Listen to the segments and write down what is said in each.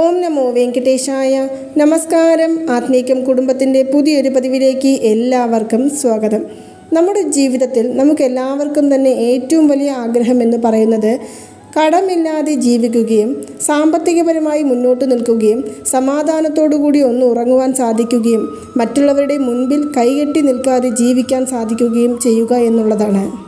ഓം നമോ വെങ്കടേശായ നമസ്കാരം. ആത്മീകം കുടുംബത്തിന്റെ പുതിയൊരു പതിവിലേക്ക് എല്ലാവർക്കും സ്വാഗതം. നമ്മുടെ ജീവിതത്തിൽ നമുക്ക് എല്ലാവർക്കും തന്നെ ഏറ്റവും വലിയ ആഗ്രഹം എന്ന് പറയുന്നത് കടമില്ലാതെ ജീവിക്കുകയും സാമ്പത്തികപരമായി മുന്നോട്ട് നിൽക്കുകയും സമാധാനത്തോടുകൂടി ഒന്ന് ഉറങ്ങുവാൻ സാധിക്കുകയും മറ്റുള്ളവരുടെ മുൻപിൽ കൈകെട്ടി നിൽക്കാതെ ജീവിക്കാൻ സാധിക്കുകയും ചെയ്യുക എന്നുള്ളതാണ്.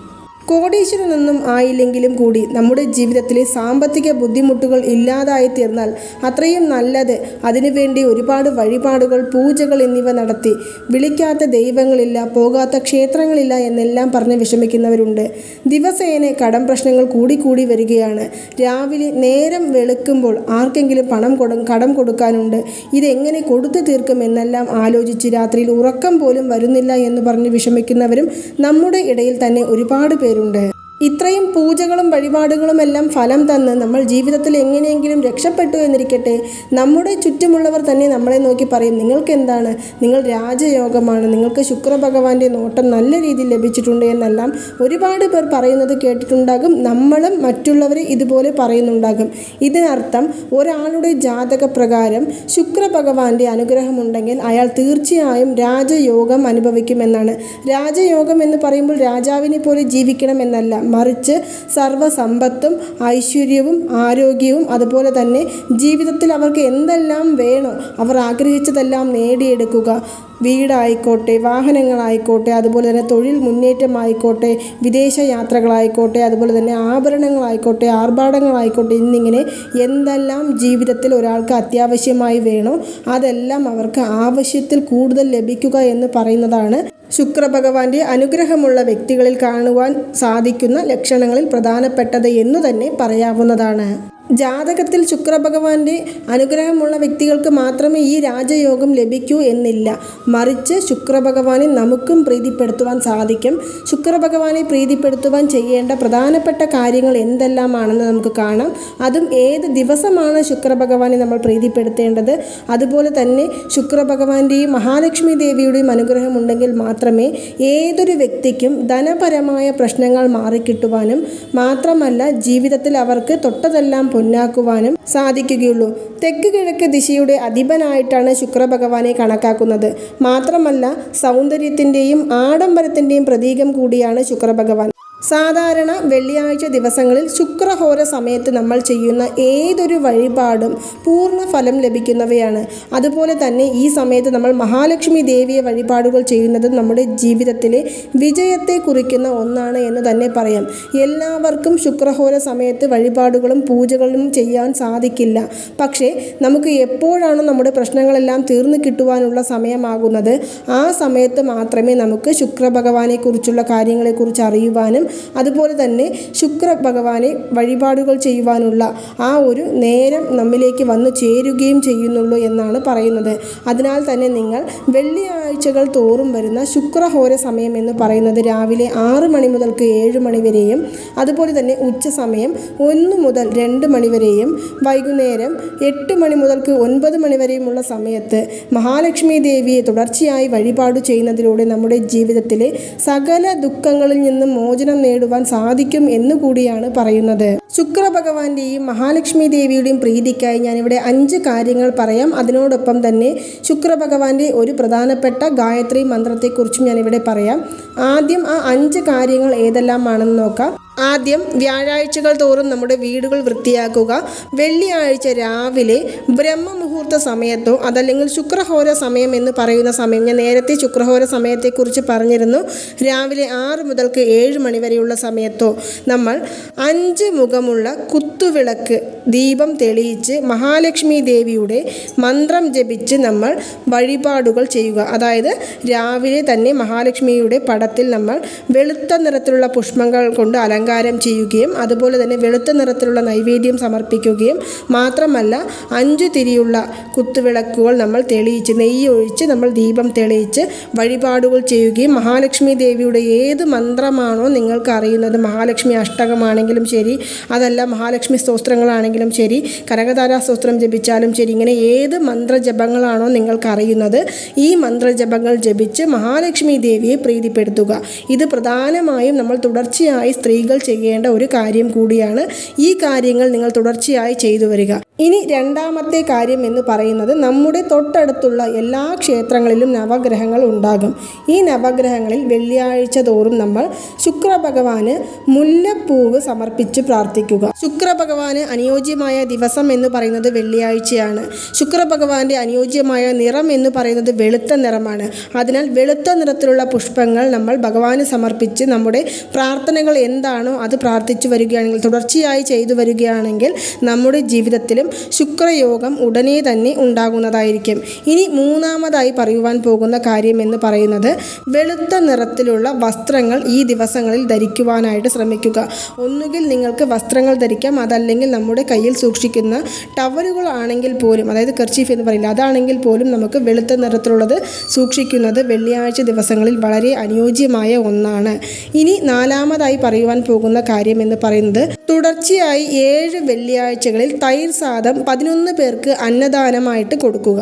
കോടീശ്വരനൊന്നും ആയില്ലെങ്കിലും കൂടി നമ്മുടെ ജീവിതത്തിലെ സാമ്പത്തിക ബുദ്ധിമുട്ടുകൾ ഇല്ലാതായി തീർന്നാൽ അത്രയും നല്ലത്. അതിനുവേണ്ടി ഒരുപാട് വഴിപാടുകൾ പൂജകൾ എന്നിവ നടത്തി. വിളിക്കാത്ത ദൈവങ്ങളില്ല പോകാത്ത ക്ഷേത്രങ്ങളില്ല എന്നെല്ലാം പറഞ്ഞ് വിഷമിക്കുന്നവരുണ്ട്. ദിവസേന കടം പ്രശ്നങ്ങൾ കൂടിക്കൂടി വരികയാണ്. രാവിലെ നേരം വെളുക്കുമ്പോൾ ആർക്കെങ്കിലും പണം കൊടു കടം കൊടുക്കാനുണ്ട്. ഇതെങ്ങനെ കൊടുത്തു തീർക്കും എന്നെല്ലാം ആലോചിച്ച് രാത്രിയിൽ ഉറക്കം പോലും വരുന്നില്ല എന്ന് പറഞ്ഞ് വിഷമിക്കുന്നവരും നമ്മുടെ ഇടയിൽ തന്നെ ഒരുപാട് പേരുണ്ട്. un. ഇത്രയും പൂജകളും വഴിപാടുകളും എല്ലാം ഫലം തന്ന് നമ്മൾ ജീവിതത്തിൽ എങ്ങനെയെങ്കിലും രക്ഷപ്പെട്ടു എന്നിരിക്കട്ടെ നമ്മുടെ ചുറ്റുമുള്ളവർ തന്നെ നമ്മളെ നോക്കി പറയും നിങ്ങൾക്ക് എന്താണ് നിങ്ങൾ രാജയോഗമാണ്. നിങ്ങൾക്ക് ശുക്രഭഗവാന്റെ നോട്ടം നല്ല രീതിയിൽ ലഭിച്ചിട്ടുണ്ട് എന്നെല്ലാം ഒരുപാട് പേർ പറയുന്നത് കേട്ടിട്ടുണ്ടാകും. നമ്മളും മറ്റുള്ളവരെ ഇതുപോലെ പറയുന്നുണ്ടാകും. ഇതിനർത്ഥം ഒരാളുടെ ജാതക പ്രകാരം ശുക്രഭഗവാന്റെ അനുഗ്രഹമുണ്ടെങ്കിൽ അയാൾ തീർച്ചയായും രാജയോഗം അനുഭവിക്കുമെന്നാണ്. രാജയോഗം എന്ന് പറയുമ്പോൾ രാജാവിനെ പോലെ ജീവിക്കണം എന്നല്ല മറിച്ച് സർവസമ്പത്തും ഐശ്വര്യവും ആരോഗ്യവും അതുപോലെ തന്നെ ജീവിതത്തിൽ അവർക്ക് എന്തെല്ലാം വേണോ അവർ ആഗ്രഹിച്ചതെല്ലാം നേടിയെടുക്കുക. വീടായിക്കോട്ടെ വാഹനങ്ങളായിക്കോട്ടെ അതുപോലെ തന്നെ തൊഴിൽ മുന്നേറ്റമായിക്കോട്ടെ വിദേശ യാത്രകളായിക്കോട്ടെ അതുപോലെ തന്നെ ആഭരണങ്ങളായിക്കോട്ടെ ആർഭാടങ്ങളായിക്കോട്ടെ എന്നിങ്ങനെ എന്തെല്ലാം ജീവിതത്തിൽ ഒരാൾക്ക് അത്യാവശ്യമായി വേണോ അതെല്ലാം അവർക്ക് ആവശ്യത്തിൽ കൂടുതൽ ലഭിക്കുക എന്ന് പറയുന്നതാണ് ശുക്രഭഗവാന്റെ അനുഗ്രഹമുള്ള വ്യക്തികളിൽ കാണുവാൻ സാധിക്കുന്ന ലക്ഷണങ്ങളിൽ പ്രധാനപ്പെട്ടത് എന്നു തന്നെ പറയാവുന്നതാണ്. ജാതകത്തിൽ ശുക്രഭഗവാന്റെ അനുഗ്രഹമുള്ള വ്യക്തികൾക്ക് മാത്രമേ ഈ രാജയോഗം ലഭിക്കൂ എന്നില്ല. മറിച്ച് ശുക്രഭഗവാനെ നമുക്കും പ്രീതിപ്പെടുത്തുവാൻ സാധിക്കും. ശുക്രഭഗവാനെ പ്രീതിപ്പെടുത്തുവാൻ ചെയ്യേണ്ട പ്രധാനപ്പെട്ട കാര്യങ്ങൾ എന്തെല്ലാമാണെന്ന് നമുക്ക് കാണാം. അതും ഏത് ദിവസമാണ് ശുക്രഭഗവാനെ നമ്മൾ പ്രീതിപ്പെടുത്തേണ്ടത്? അതുപോലെ തന്നെ ശുക്രഭഗവാന്റെയും മഹാലക്ഷ്മി ദേവിയുടെയും അനുഗ്രഹം ഉണ്ടെങ്കിൽ മാത്രമേ ഏതൊരു വ്യക്തിക്കും ധനപരമായ പ്രശ്നങ്ങൾ മാറിക്കിട്ടുവാനും മാത്രമല്ല ജീവിതത്തിൽ അവർക്ക് തൊട്ടതെല്ലാം പൊന്നാക്കുവാനും സാധിക്കുകയുള്ളൂ. തെക്ക് കിഴക്ക് ദിശയുടെ അധിപനായിട്ടാണ് ശുക്രഭഗവാനെ കണക്കാക്കുന്നത്. മാത്രമല്ല സൗന്ദര്യത്തിന്റെയും ആഡംബരത്തിന്റെയും പ്രതീകം കൂടിയാണ് ശുക്രഭഗവാൻ. സാധാരണ വെള്ളിയാഴ്ച ദിവസങ്ങളിൽ ശുക്രഹോര സമയത്ത് നമ്മൾ ചെയ്യുന്ന ഏതൊരു വഴിപാടും പൂർണ ഫലം ലഭിക്കുന്നവയാണ്. അതുപോലെ തന്നെ ഈ സമയത്ത് നമ്മൾ മഹാലക്ഷ്മി ദേവിയെ വഴിപാടുകൾ ചെയ്യുന്നത് നമ്മുടെ ജീവിതത്തിലെ വിജയത്തെ കുറിക്കുന്ന ഒന്നാണ് എന്ന് തന്നെ പറയാം. എല്ലാവർക്കും ശുക്രഹോര സമയത്ത് വഴിപാടുകളും പൂജകളും ചെയ്യാൻ സാധിക്കില്ല. പക്ഷേ നമുക്ക് എപ്പോഴാണ് നമ്മുടെ പ്രശ്നങ്ങളെല്ലാം തീർന്നു കിട്ടുവാനുള്ള സമയമാകുന്നത് ആ സമയത്ത് മാത്രമേ നമുക്ക് ശുക്രഭഗവാനെക്കുറിച്ചുള്ള കാര്യങ്ങളെക്കുറിച്ച് അറിയുവാനും അതുപോലെ തന്നെ ശുക്ര ഭഗവാനെ വഴിപാടുകൾ ചെയ്യുവാനുള്ള ആ ഒരു നേരം നമ്മിലേക്ക് വന്നു ചേരുകയും ചെയ്യുന്നുള്ളൂ എന്നാണ് പറയുന്നത്. അതിനാൽ തന്നെ നിങ്ങൾ വെള്ളിയാഴ്ചകൾ തോറും വരുന്ന ശുക്രഹോര സമയം എന്ന് പറയുന്നത് രാവിലെ ആറ് മണി മുതൽക്ക് ഏഴ് മണി വരെയും അതുപോലെ തന്നെ ഉച്ച സമയം ഒന്ന് മുതൽ രണ്ട് മണി വരെയും വൈകുന്നേരം എട്ട് മണി മുതൽക്ക് ഒൻപത് മണി വരെയുമുള്ള സമയത്ത് മഹാലക്ഷ്മി ദേവിയെ തുടർച്ചയായി വഴിപാട് ചെയ്യുന്നതിലൂടെ നമ്മുടെ ജീവിതത്തിലെ സകല ദുഃഖങ്ങളിൽ നിന്നും മോചനം നേടുവാൻ സാധിക്കും എന്ന് കൂടിയാണ് പറയുന്നത്. ശുക്ര ഭഗവാന്റെയും മഹാലക്ഷ്മി ദേവിയുടെയും പ്രീതിക്കായി ഞാനിവിടെ അഞ്ച് കാര്യങ്ങൾ പറയാം. അതിനോടൊപ്പം തന്നെ ശുക്ര ഭഗവാന്റെ ഒരു പ്രധാനപ്പെട്ട ഗായത്രി മന്ത്രത്തെക്കുറിച്ചും ഞാനിവിടെ പറയാം. ആദ്യം ആ അഞ്ച് കാര്യങ്ങൾ ഏതെല്ലാമാണെന്ന് നോക്കാം. ആദ്യം വ്യാഴാഴ്ചകൾ തോറും നമ്മുടെ വീടുകൾ വൃത്തിയാക്കുക. വെള്ളിയാഴ്ച രാവിലെ ബ്രഹ്മമുഹൂർത്ത സമയത്തോ അതല്ലെങ്കിൽ ശുക്രഹോര സമയം എന്ന് പറയുന്ന സമയം ഞാൻ നേരത്തെ ശുക്രഹോര സമയത്തെക്കുറിച്ച് പറഞ്ഞിരുന്നു. രാവിലെ ആറ് മുതൽക്ക് ഏഴ് മണി വരെയുള്ള സമയത്തോ നമ്മൾ അഞ്ച് മുഖമുള്ള കുത്തുവിളക്ക് ദീപം തെളിയിച്ച് മഹാലക്ഷ്മി ദേവിയുടെ മന്ത്രം ജപിച്ച് നമ്മൾ വഴിപാടുകൾ ചെയ്യുക. അതായത് രാവിലെ തന്നെ മഹാലക്ഷ്മിയുടെ പടത്തിൽ നമ്മൾ വെളുത്ത നിറത്തിലുള്ള പുഷ്പങ്ങൾ കൊണ്ട് അലങ്കാരം അലങ്കാരം ചെയ്യുകയും അതുപോലെ തന്നെ വെളുത്ത നിറത്തിലുള്ള നൈവേദ്യം സമർപ്പിക്കുകയും മാത്രമല്ല അഞ്ചു തിരിയുള്ള കുത്തുവിളക്കുകൾ നമ്മൾ തെളിയിച്ച് നെയ്യ് ഒഴിച്ച് നമ്മൾ ദീപം തെളിയിച്ച് വഴിപാടുകൾ ചെയ്യുകയും മഹാലക്ഷ്മി ദേവിയുടെ ഏത് മന്ത്രമാണോ നിങ്ങൾക്ക് അറിയുന്നത് മഹാലക്ഷ്മി അഷ്ടകമാണെങ്കിലും ശരി അതല്ല മഹാലക്ഷ്മി സ്തോത്രങ്ങളാണെങ്കിലും ശരി കരകതാരാ സ്തോത്രം ജപിച്ചാലും ശരി ഇങ്ങനെ ഏത് മന്ത്രജപങ്ങളാണോ നിങ്ങൾക്ക് അറിയുന്നത് ഈ മന്ത്രജപങ്ങൾ ജപിച്ച് മഹാലക്ഷ്മി ദേവിയെ പ്രീതിപ്പെടുത്തുക. ഇത് പ്രധാനമായും നമ്മൾ തുടർച്ചയായി സ്ത്രീകൾ ചെയ്യേണ്ട ഒരു കാര്യം കൂടിയാണ് ഈ കാര്യങ്ങൾ നിങ്ങൾ തുടർച്ചയായി ചെയ്തു വരിക. ഇനി രണ്ടാമത്തെ കാര്യം എന്ന് പറയുന്നത് നമ്മുടെ തൊട്ടടുത്തുള്ള എല്ലാ ക്ഷേത്രങ്ങളിലും നവഗ്രഹങ്ങൾ ഉണ്ടാകും. ഈ നവഗ്രഹങ്ങളിൽ വെള്ളിയാഴ്ച തോറും നമ്മൾ ശുക്രഭഗവാന് മുല്ലപ്പൂവ് സമർപ്പിച്ച് പ്രാർത്ഥിക്കുക. ശുക്രഭഗവാന് അനുയോജ്യമായ ദിവസം എന്ന് പറയുന്നത് വെള്ളിയാഴ്ചയാണ്. ശുക്രഭഗവാന്റെ അനുയോജ്യമായ നിറം എന്ന് പറയുന്നത് വെളുത്ത നിറമാണ്. അതിനാൽ വെളുത്ത നിറത്തിലുള്ള പുഷ്പങ്ങൾ നമ്മൾ ഭഗവാന് സമർപ്പിച്ച് നമ്മുടെ പ്രാർത്ഥനകൾ എന്താണോ അത് പ്രാർത്ഥിച്ചു വരികയാണെങ്കിൽ തുടർച്ചയായി ചെയ്തു വരികയാണെങ്കിൽ നമ്മുടെ ജീവിതത്തിലും ശുക്രയോഗം ഉടനെ തന്നെ ഉണ്ടാകുന്നതായിരിക്കും. ഇനി മൂന്നാമതായി പറയുവാൻ പോകുന്ന കാര്യം എന്ന് പറയുന്നത് വെളുത്ത നിറത്തിലുള്ള വസ്ത്രങ്ങൾ ഈ ദിവസങ്ങളിൽ ധരിക്കുവാനായിട്ട് ശ്രമിക്കുക. ഒന്നുകിൽ നിങ്ങൾക്ക് വസ്ത്രങ്ങൾ ധരിക്കാം അതല്ലെങ്കിൽ നമ്മുടെ കയ്യിൽ സൂക്ഷിക്കുന്ന ടവലുകളാണെങ്കിൽ പോലും അതായത് കർച്ചീഫ് എന്ന് പറയില്ല അതാണെങ്കിൽ പോലും നമുക്ക് വെളുത്ത നിറത്തിലുള്ളത് സൂക്ഷിക്കുന്നത് വെള്ളിയാഴ്ച ദിവസങ്ങളിൽ വളരെ അനുയോജ്യമായ ഒന്നാണ്. ഇനി നാലാമതായി പറയുവാൻ പോകുന്ന കാര്യം എന്ന് പറയുന്നത് തുടർച്ചയായി ഏഴ് വെള്ളിയാഴ്ചകളിൽ തൈര് സാദം പതിനൊന്ന് പേർക്ക് അന്നദാനമായിട്ട് കൊടുക്കുക.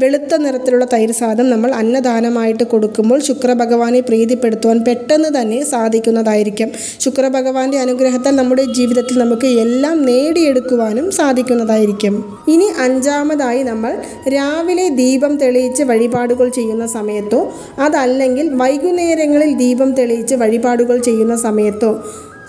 വെളുത്ത നിറത്തിലുള്ള തൈര് സാദം നമ്മൾ അന്നദാനമായിട്ട് കൊടുക്കുമ്പോൾ ശുക്രഭഗവാനെ പ്രീതിപ്പെടുത്തുവാൻ പെട്ടെന്ന് തന്നെ സാധിക്കുന്നതായിരിക്കും. ശുക്രഭഗവാന്റെ അനുഗ്രഹത്താൽ നമ്മുടെ ജീവിതത്തിൽ നമുക്ക് എല്ലാം നേടിയെടുക്കുവാനും സാധിക്കുന്നതായിരിക്കും. ഇനി അഞ്ചാമതായി നമ്മൾ രാവിലെ ദീപം തെളിയിച്ച് വഴിപാടുകൾ ചെയ്യുന്ന സമയത്തോ അതല്ലെങ്കിൽ വൈകുന്നേരങ്ങളിൽ ദീപം തെളിയിച്ച് വഴിപാടുകൾ ചെയ്യുന്ന സമയത്തോ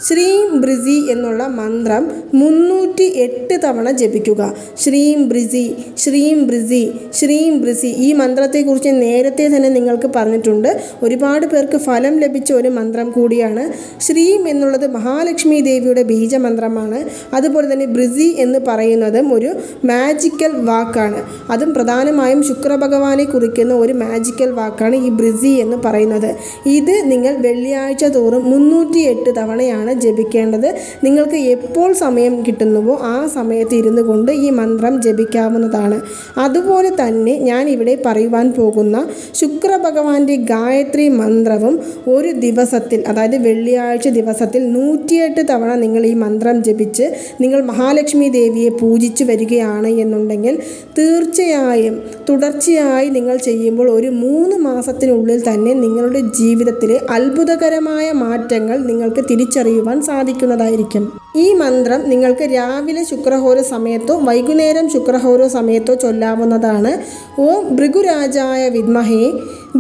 ശ്രീം ബ്രിസി എന്നുള്ള മന്ത്രം മുന്നൂറ്റി എട്ട് തവണ ജപിക്കുക. ശ്രീം ബ്രിസി ശ്രീം ബ്രിസി ശ്രീം ബ്രിസി. ഈ മന്ത്രത്തെക്കുറിച്ച് നേരത്തെ തന്നെ നിങ്ങൾക്ക് പറഞ്ഞിട്ടുണ്ട്. ഒരുപാട് പേർക്ക് ഫലം ലഭിച്ച ഒരു മന്ത്രം കൂടിയാണ് ശ്രീം എന്നുള്ളത് മഹാലക്ഷ്മി ദേവിയുടെ ബീജമന്ത്രമാണ്. അതുപോലെ തന്നെ ബ്രിസി എന്ന് പറയുന്നതും ഒരു മാജിക്കൽ വാക്കാണ്. അതും പ്രധാനമായും ശുക്രഭഗവാനെ കുറിക്കുന്ന ഒരു മാജിക്കൽ വാക്കാണ് ഈ ബ്രിസി എന്ന് പറയുന്നത്. ഇത് നിങ്ങൾ വെള്ളിയാഴ്ച തോറും മുന്നൂറ്റി എട്ട് തവണയാണ് ജപിക്കേണ്ടത്. നിങ്ങൾക്ക് എപ്പോൾ സമയം കിട്ടുന്നുവോ ആ സമയത്ത് ഇരുന്നു കൊണ്ട് ഈ മന്ത്രം ജപിക്കാവുന്നതാണ്. അതുപോലെ തന്നെ ഞാൻ ഇവിടെ പറയുവാൻ പോകുന്ന ശുക്രഭഗവാന്റെ ഗായത്രി മന്ത്രവും ഒരു ദിവസത്തിൽ അതായത് വെള്ളിയാഴ്ച ദിവസത്തിൽ നൂറ്റിയെട്ട് തവണ നിങ്ങൾ ഈ മന്ത്രം ജപിച്ച് നിങ്ങൾ മഹാലക്ഷ്മി ദേവിയെ പൂജിച്ചു വരികയാണ് എന്നുണ്ടെങ്കിൽ തീർച്ചയായും തുടർച്ചയായി നിങ്ങൾ ചെയ്യുമ്പോൾ ഒരു മൂന്ന് മാസത്തിനുള്ളിൽ തന്നെ നിങ്ങളുടെ ജീവിതത്തിലെ അത്ഭുതകരമായ മാറ്റങ്ങൾ നിങ്ങൾക്ക് തിരിച്ചറിയുവാൻ സാധിക്കുന്നതായിരിക്കും. ഈ മന്ത്രം നിങ്ങൾക്ക് രാവിലെ ശുക്രഹോര സമയത്തോ വൈകുന്നേരം ശുക്രഹോര സമയത്തോ ചൊല്ലാവുന്നതാണ്. ഓം ഭൃഗുരാജായ വിദ്മഹേ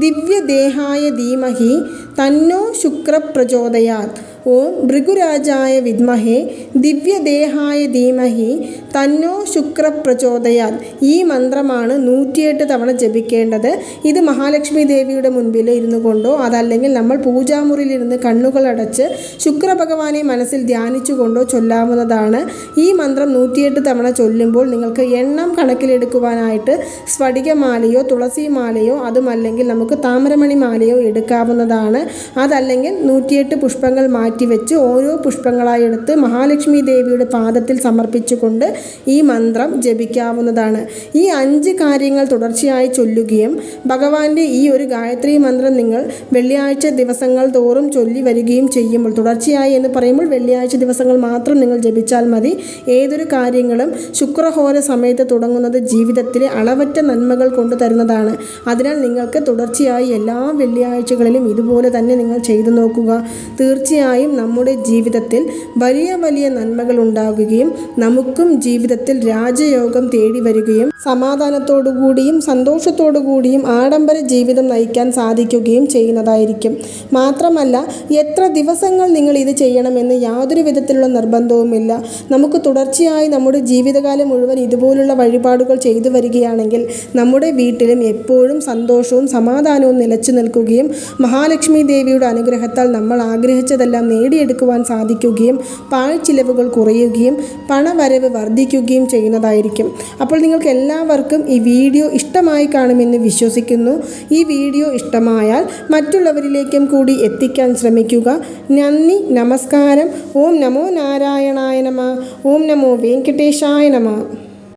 ദിവ്യദേഹായ ധീമഹി തന്നോ ശുക്ര പ്രചോദയാത് ഓം ഭൃഗുരാജായ വിദ്മഹേ ദിവ്യദേഹായ ധീമഹി തന്നോ ശുക്ര പ്രചോദയാൽ ഈ മന്ത്രമാണ് നൂറ്റിയെട്ട് തവണ ജപിക്കേണ്ടത്. ഇത് മഹാലക്ഷ്മി ദേവിയുടെ മുൻപിൽ ഇരുന്നു കൊണ്ടോ അതല്ലെങ്കിൽ നമ്മൾ പൂജാമുറിയിലിരുന്ന് കണ്ണുകളടച്ച് ശുക്രഭഗവാനെ മനസ്സിൽ ധ്യാനിച്ചുകൊണ്ടോ ചൊല്ലാവുന്നതാണ്. ഈ മന്ത്രം നൂറ്റിയെട്ട് തവണ ചൊല്ലുമ്പോൾ നിങ്ങൾക്ക് എണ്ണം കണക്കിലെടുക്കുവാനായിട്ട് സ്ഫടികമാലയോ തുളസിമാലയോ അതുമല്ലെങ്കിൽ നമുക്ക് താമരമണി മാലയോ എടുക്കാവുന്നതാണ്. അതല്ലെങ്കിൽ നൂറ്റിയെട്ട് പുഷ്പങ്ങൾ മാറ്റിവെച്ച് ഓരോ പുഷ്പങ്ങളായി എടുത്ത് മഹാലക്ഷ്മി ദേവിയുടെ പാദത്തിൽ സമർപ്പിച്ചുകൊണ്ട് ഈ മന്ത്രം ജപിക്കാവുന്നതാണ്. ഈ അഞ്ച് കാര്യങ്ങൾ തുടർച്ചയായി ചൊല്ലുകയും ഭഗവാന്റെ ഈ ഒരു ഗായത്രി മന്ത്രം നിങ്ങൾ വെള്ളിയാഴ്ച ദിവസങ്ങൾ തോറും ചൊല്ലി വരികയും ചെയ്യുമ്പോൾ തുടർച്ചയായി എന്ന് പറയുമ്പോൾ വെള്ളിയാഴ്ച ദിവസങ്ങൾ മാത്രം നിങ്ങൾ ജപിച്ചാൽ മതി. ഏതൊരു കാര്യങ്ങളും ശുക്രഹോര സമയത്ത് തുടങ്ങുന്നത് ജീവിതത്തിലെ അളവറ്റ നന്മകൾ കൊണ്ടു തരുന്നതാണ്. അതിനാൽ നിങ്ങൾക്ക് തുടർച്ചയായി എല്ലാ വെള്ളിയാഴ്ചകളിലും ഇതുപോലെ തന്നെ നിങ്ങൾ ചെയ്തു നോക്കുക. തീർച്ചയായും നമ്മുടെ ജീവിതത്തിൽ വലിയ വലിയ നന്മകൾ ഉണ്ടാകുകയും നമുക്കും ജീവിതത്തിൽ രാജയോഗം തേടി വരികയും സമാധാനത്തോടുകൂടിയും സന്തോഷത്തോടുകൂടിയും ആഡംബര ജീവിതം നയിക്കാൻ സാധിക്കുകയും ചെയ്യുന്നതായിരിക്കും. മാത്രമല്ല എത്ര ദിവസങ്ങൾ നിങ്ങൾ ഇത് ചെയ്യണമെന്ന് യാതൊരു വിധത്തിലുള്ള നിർബന്ധവുമില്ല. നമുക്ക് തുടർച്ചയായി നമ്മുടെ ജീവിതകാലം മുഴുവൻ ഇതുപോലുള്ള വഴിപാടുകൾ ചെയ്തു വരികയാണെങ്കിൽ നമ്മുടെ വീട്ടിലും എപ്പോഴും സന്തോഷവും സമാധാനവും നിലച്ചു നിൽക്കുകയും മഹാലക്ഷ്മി ദേവിയുടെ അനുഗ്രഹത്താൽ നമ്മൾ ആഗ്രഹിച്ചതെല്ലാം നേടിയെടുക്കുവാൻ സാധിക്കുകയും പാഴ്ചിലവുകൾ കുറയുകയും പണവരവ് വർദ്ധിക്കുകയും ചെയ്യുന്നതായിരിക്കും. അപ്പോൾ നിങ്ങൾക്ക് എല്ലാവർക്കും ഈ വീഡിയോ ഇഷ്ടമായി കാണുമെന്ന് വിശ്വസിക്കുന്നു. ഈ വീഡിയോ ഇഷ്ടമായാൽ മറ്റുള്ളവരിലേക്കും കൂടി എത്തിക്കാൻ ശ്രമിക്കുക. നന്ദി നമസ്കാരം. ഓം നമോ നാരായണായ നമ. ഓം നമോ വെങ്കടേശായ